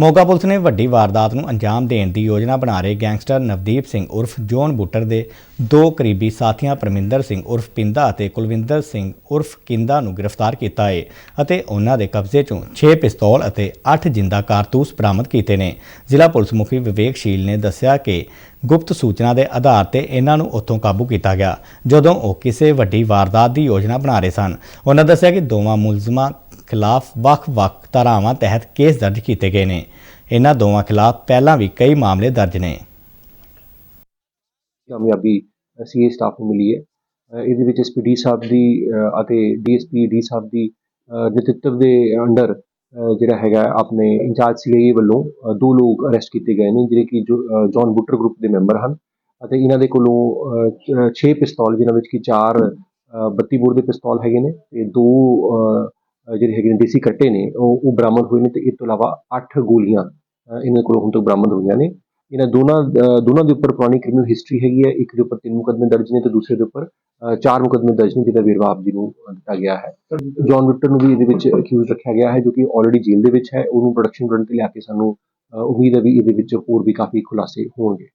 Moga police ਨੇ ਵੱਡੀ ਵਾਰਦਾਤ ਨੂੰ ਅੰਜਾਮ ਦੇਣ ਦੀ ਯੋਜਨਾ ਬਣਾ ਰਹੇ ਗੈਂਗਸਟਰ ਨਵਦੀਪ ਸਿੰਘ ਉਰਫ ਜੋਨ ਬੁੱਟਰ ਦੇ ਦੋ ਕਰੀਬੀ ਸਾਥੀਆਂ ਪਰਮਿੰਦਰ ਸਿੰਘ ਉਰਫ ਪਿੰਦਾ ਅਤੇ ਕੁਲਵਿੰਦਰ ਸਿੰਘ ਉਰਫ ਕਿੰਦਾ ਨੂੰ ਗ੍ਰਿਫਤਾਰ ਕੀਤਾ ਹੈ ਅਤੇ ਉਹਨਾਂ ਦੇ ਕਬਜ਼ੇ ਚੋਂ 6 ਪਿਸਤੌਲ ਅਤੇ 8 ਜਿੰਦਾ ਕਾਰਤੂਸ ਬਰਾਮਦ ਕੀਤੇ ਨੇ। ਜ਼ਿਲ੍ਹਾ ਪੁਲਿਸ ਮੁਖੀ ਵਿਵੇਕਸ਼ੀਲ ਨੇ ਦੱਸਿਆ ਕਿ ਗੁਪਤ ਸੂਚਨਾ ਦੇ ਆਧਾਰ ਤੇ ਇਹਨਾਂ ਨੂੰ ਉੱਥੋਂ ਕਾਬੂ ਕੀਤਾ ਗਿਆ, ਜਦੋਂ ਉਹ ਕਿਸੇ ਵੱਡੀ ਵਾਰਦਾਤ ਦੀ ਯੋਜਨਾ ਬਣਾ ਰਹੇ ਸਨ। ਉਹਨਾਂ ਦੱਸਿਆ ਕਿ ਦੋਵਾਂ ਮੁਲਜ਼ਮਾਂ ਖਿਲਾਫ ਵੱਖ-ਵੱਖ ਧਾਰਾਵਾਂ ਤਹਿਤ ਕੇਸ ਦਰਜ ਕੀਤੇ ਗਏ ਨੇ। ਇਹਨਾਂ ਦੋਵਾਂ ਖਿਲਾਫ ਪਹਿਲਾਂ ਵੀ ਕਈ ਮਾਮਲੇ ਦਰਜ ਨੇ। ਕਾਮਯਾਬੀ ਸੀਏ ਸਟਾਫ ਨੂੰ ਮਿਲੀ ਹੈ। ਇਹਦੇ ਵਿੱਚ ਐਸਪੀਡੀ ਸਾਹਿਬ ਦੀ ਅ, ਅਤੇ ਡੀਐਸਪੀ ਡੀ ਸਾਹਿਬ ਦੀ ਅ, ਦੇ ਅੰਡਰ ਜਿਹੜਾ ਹੈਗਾ ਆਪਣੇ ਇੰਚਾਰਜ ਸੀਆਈਏ ਵੱਲੋਂ ਦੋ ਲੋਕ ਅਰੈਸਟ ਕੀਤੇ ਗਏ ਨੇ ਜਿਹੜੇ ਕਿ ਜੋ- ਅ, ਜੌਨ ਬੁੱਟਰ ਗਰੁੱਪ ਦੇ ਮੈਂਬਰ ਹਨ ਅਤੇ ਇਹਨਾਂ ਦੇ ਕੋਲੋਂ 6 ਪਿਸਤੌਲ ਜਿਨ੍ਹਾਂ ਵਿੱਚ ਕਿ 4 32 ਬੋਰ ਦੇ ਪਿਸਤੌਲ ਹੈਗੇ ਨੇ ਤੇ ਦੋ ਜਿਹੜੇ ਹੈਗੇ ਨੇ ਦੇਸੀ ਕੱਟੇ ਨੇ, ਉਹ ਉਹ ਬਰਾਮਦ ਹੋਏ ਨੇ ਤੇ ਇਸ ਤੋਂ ਇਲਾਵਾ 8 ਗੋਲੀਆਂ ਇਹਨਾਂ ਕੋਲੋਂ ਹੁਣ ਤੱਕ ਬਰਾਮਦ ਹੋਈਆਂ ਨੇ। ਇਹਨਾਂ ਦੋਨਾਂ ਦੋਨਾਂ ਦੇ ਉੱਪਰ ਪੁਰਾਣੀ ਕ੍ਰਿਮੀਨਲ ਹਿਸਟਰੀ ਹੈਗੀ ਹੈ। ਇੱਕ ਦੇ ਉੱਪਰ ਤਿੰਨ ਮੁਕੱਦਮੇ ਦਰਜ ਨੇ ਤੇ ਦੂਸਰੇ ਦੇ ਉੱਪਰ ਚਾਰ ਮੁਕੱਦਮੇ ਦਰਜ ਨੇ, ਜਿਹਦਾ ਵੇਰਵਾ ਆਪ ਜੀ ਨੂੰ ਦਿੱਤਾ ਗਿਆ ਹੈ। ਜੌਨ ਵਿਕਟਰ ਨੂੰ ਵੀ ਇਹਦੇ ਵਿੱਚ ਅਕਿਊਜ਼ ਰੱਖਿਆ ਗਿਆ ਹੈ, ਜੋ ਕਿ ਆਲਰੇਡੀ ਜੇਲ੍ਹ ਦੇ ਵਿੱਚ ਹੈ। ਉਹਨੂੰ ਪ੍ਰੋਡਕਸ਼ਨ ਕਰਨ ਤੇ ਲਿਆ ਕੇ ਸਾਨੂੰ ਉਮੀਦ ਹੈ ਵੀ ਇਹਦੇ ਵਿੱਚ ਹੋਰ ਵੀ ਕਾਫੀ ਖੁਲਾਸੇ ਹੋਣਗੇ।